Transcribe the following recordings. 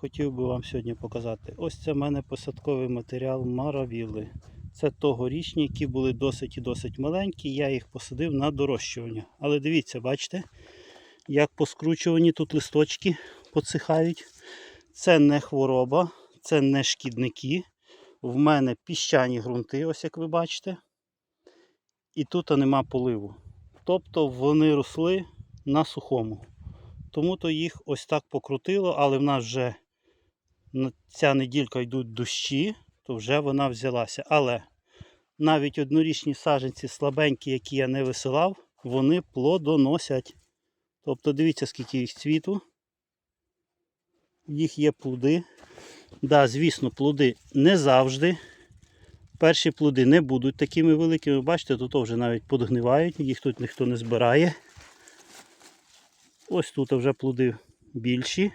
хотів би вам сьогодні показати. Ось це в мене посадковий матеріал маравіли. Це тогорічні, які були досить і досить маленькі. Я їх посадив на дорощування. Але дивіться, бачите, як поскручувані тут листочки посихають. Це не хвороба, це не шкідники. В мене піщані ґрунти, ось як ви бачите. І тут нема поливу. Тобто вони росли на сухому. Тому то їх ось так покрутило, але в нас вже ця неділька йдуть дощі, то вже вона взялася. Але навіть однорічні саджанці слабенькі, які я не висилав, вони плодоносять. Тобто дивіться, скільки їх цвіту. Їх є плоди. Да, звісно, плоди не завжди. Перші плоди не будуть такими великими. Бачите, тут вже навіть подгнивають, їх тут ніхто не збирає. Ось тут вже плоди більші.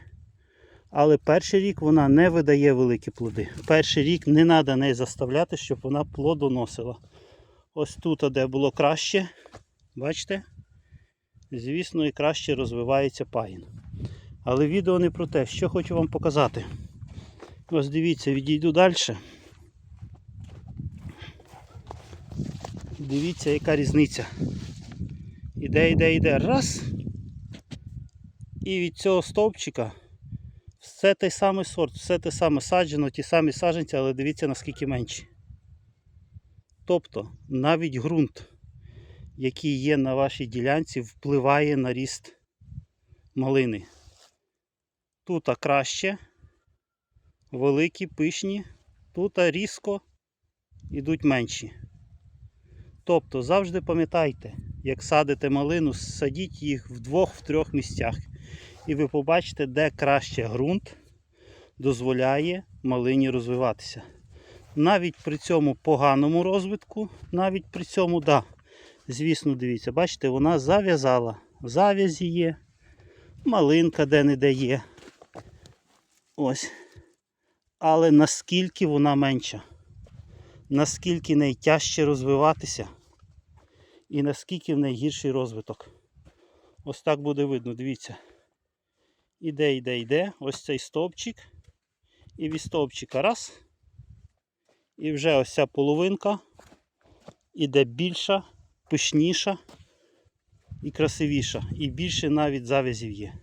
Але перший рік вона не видає великі плоди. Перший рік не треба неї заставляти, щоб вона плодоносила. Ось тут, де було краще, бачите? Звісно, і краще розвивається пагін. Але відео не про те, що хочу вам показати. Ось дивіться, відійду далі. Дивіться, яка різниця. Іде, іде, іде. Раз. І від цього стовпчика все той самий сорт, все те саме саджено, ті самі саджанці, але дивіться наскільки менші. Тобто навіть ґрунт, який є на вашій ділянці, впливає на ріст малини. Тут краще, великі, пишні, тут різко йдуть менші. Тобто завжди пам'ятайте, як садите малину, садіть їх в двох-трьох місцях. І ви побачите, де краще ґрунт дозволяє малині розвиватися. Навіть при цьому поганому розвитку, навіть при цьому, да, звісно, дивіться, бачите, вона зав'язала. В зав'язі є, малинка де-не-де є. Ось. Але наскільки вона менша, наскільки найтяжче розвиватися і наскільки в неї гірший розвиток. Ось так буде видно, дивіться. Іде, йде, йде, ось цей стовпчик. І від стовпчика раз. І вже ось ця половинка іде більша, пишніша і красивіша. І більше навіть завязів є.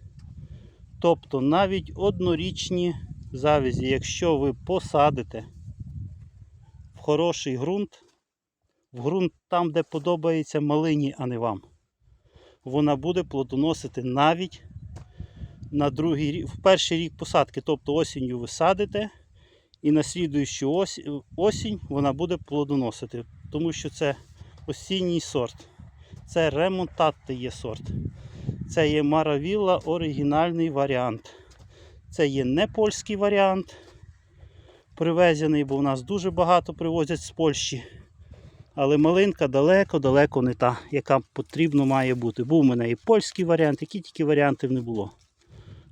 Тобто навіть однорічні завязі, якщо ви посадите в хороший ґрунт, в ґрунт там, де подобається малині, а не вам, вона буде плодоносити навіть на другий в перший рік посадки, тобто осінню ви садите, і на слідуючу осінь вона буде плодоносити, тому що це осінній сорт. Це ремонтатте є сорт. Це є Маравілла оригінальний варіант. Це є не польський варіант. Привезений, бо в нас дуже багато привозять з Польщі. Але малинка далеко-далеко не та, яка потрібно має бути. Був у мене і польський варіант, які тільки варіантів не було.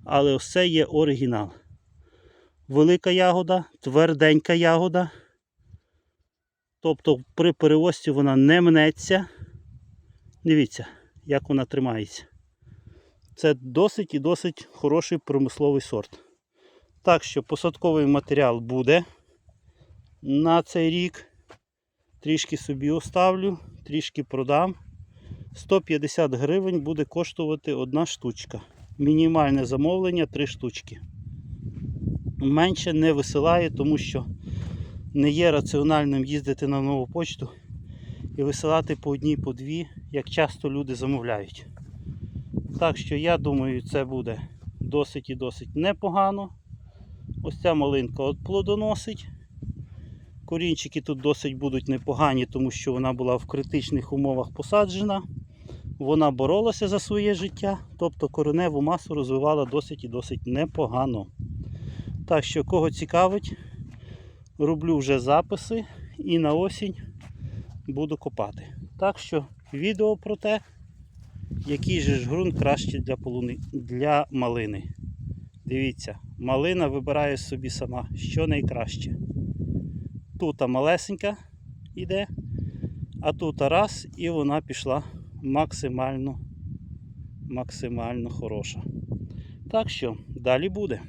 Але це є оригінал. Велика ягода, тверденька ягода. Тобто при перевозці вона не мнеться. Дивіться, як вона тримається. Це досить і досить хороший промисловий сорт. Так що посадковий матеріал буде на цей рік. Трішки собі оставлю, трішки продам. 150 гривень буде коштувати одна штучка. Мінімальне замовлення 3 штучки. Менше не висилаю, тому що не є раціональним їздити на нову почту і висилати по одній, по дві, як часто люди замовляють. Так що я думаю, це буде досить і досить непогано. Ось ця малинка от плодоносить. Корінчики тут досить будуть непогані, тому що вона була в критичних умовах посаджена. Вона боролася за своє життя, тобто кореневу масу розвивала досить і досить непогано. Так що, кого цікавить, роблю вже записи і на осінь буду копати. Так що відео про те, який же ж ґрунт краще для, полуни... для малини. Дивіться, малина вибирає собі сама, що найкраще. Тут малесенька йде, а тут раз і вона пішла максимально, максимально хороша. Так що, далі буде.